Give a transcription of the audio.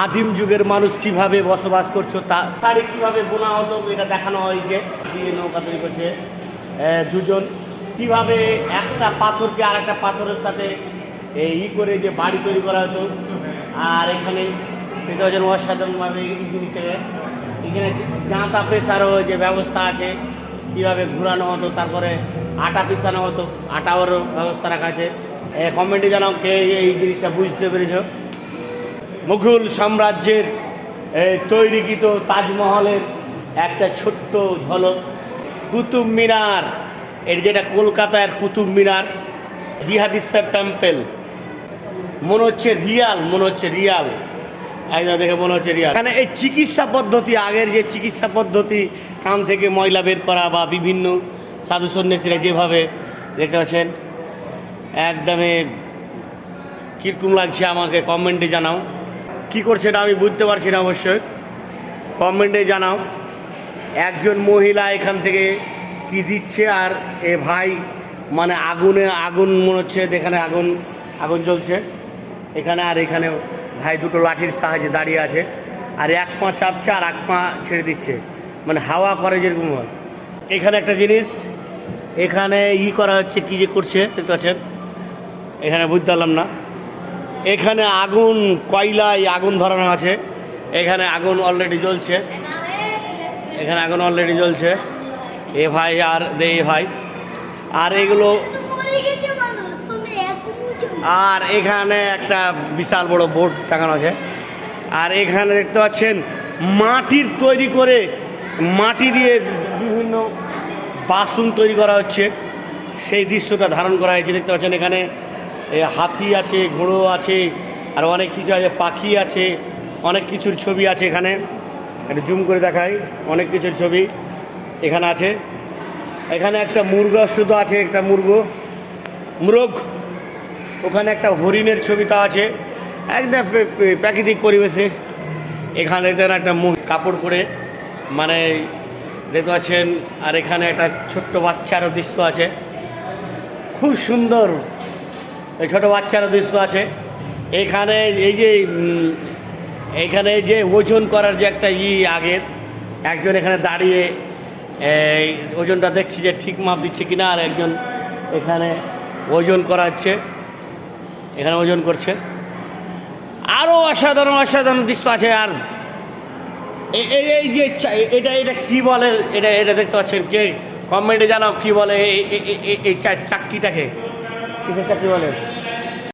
আদিম যুগের মানুষ কীভাবে বসবাস করছ, তা শাড়ি কীভাবে বোনা হতো এটা দেখানো হয়েছে দিয়ে নৌকা তৈরি করছে দুজন। কীভাবে একটা পাথরকে আর একটা পাথরের সাথে ই করে যে বাড়ি তৈরি করা হতো। আর এখানে হচ্ছে অসাধারণভাবে এই জিনিসটাকে, এখানে জাঁতা পেশারও যে ব্যবস্থা আছে, কীভাবে ঘুরানো হতো, তারপরে আটা পিসানো হতো আটাওয়ারও ব্যবস্থা রাখা আছে। কমেন্টে জানাও কে এই জিনিসটা বুঝতে পেরেছ। মুঘল সাম্রাজ্যের তৈরিকৃত তাজমহলের একটা ছোট্ট ঝলক। কুতুব মিনার, এর যেটা কলকাতার কুতুব মিনার বিহাদিস্তার টেম্পেল মনে হচ্ছে রিয়াল, মনে হচ্ছে রিয়াল। একদম দেখে মনে হচ্ছে রিয়াল। এখানে এই চিকিৎসা পদ্ধতি, আগের যে চিকিৎসা পদ্ধতি, কান থেকে ময়লা বের করা বা বিভিন্ন সাধু সন্ন্যাসীরা যেভাবে দেখতে পাচ্ছেন একদমে কীরকম লাগছে আমাকে কমেন্টে জানাও। কি করছে এটা আমি বুঝতে পারছি না অবশ্যই। কমেন্টে জানাও। একজন মহিলা এখান থেকে কি দিচ্ছে আর এ ভাই মানে আগুনে, আগুন মনে হচ্ছে এখানে আগুন আগুন জ্বলছে। এখানে আর এখানে ভাই দুটো লাঠির সাহায্যে দাঁড়িয়ে আছে। আর এক পা চাপছে আর এক পা ছেড়ে দিচ্ছে। মানে হাওয়া করে যেরকম হয়। এখানে একটা জিনিস, এখানে ই করা হচ্ছে, কি যে করছে, দেখতে পাচ্ছেন? এখানে বুঝতে পারলাম না। এখানে আগুন, কয়লায় আগুন ধরানো আছে। এখানে আগুন অলরেডি জ্বলছে। এখানে আগুন অলরেডি জ্বলছে। এ ভাই আর দে ভাই। আর এগুলো আর এখানে একটা বিশাল বড় বোর্ড টাঙানো আছে। আর এখানে দেখতে পাচ্ছেন, মাটির তৈরি করে মাটি দিয়ে বিভিন্ন বাসন তৈরি করা হচ্ছে। সেই দৃশ্যটা ধারণ করা হয়েছে, দেখতে পাচ্ছেন এখানে। হাতি আছে, ঘোড়ো আছে, আর অনেক কিছু আছে, পাখি আছে, অনেক কিছুর ছবি আছে এখানে। একটু জুম করে দেখাই, অনেক কিছুর ছবি এখানে আছে। এখানে একটা মুরগা শুধু আছে, একটা মুরগ। মুরগ, ওখানে একটা হরিণের ছবি ছবিটা আছে। একদম প্রাকৃতিক পরিবেশে। এখানে একটা কাপড় পরে মানে দেখতে পাচ্ছেন, আর এখানে একটা ছোট্ট বাচ্চারও দৃশ্য আছে। খুব সুন্দর। ছোটো বাচ্চারও দৃশ্য আছে। এখানে এই যে উম, এইখানে যে ওজন করার যে একটা ই আগের একজন এখানে দাঁড়িয়ে এই ওজনটা দেখছি যে ঠিক মাপ দিচ্ছে কিনা আর একজন এখানে ওজন করা হচ্ছে এখানে ওজন করছে। আরও অসাধারণ অসাধারণ দৃশ্য আছে আর এই এই যে এটা এটা কি বলে এটা এটা দেখতে পাচ্ছেন কে? কমেন্টে জানাও কি বলে এই- এই কিসের চাকরি বলে?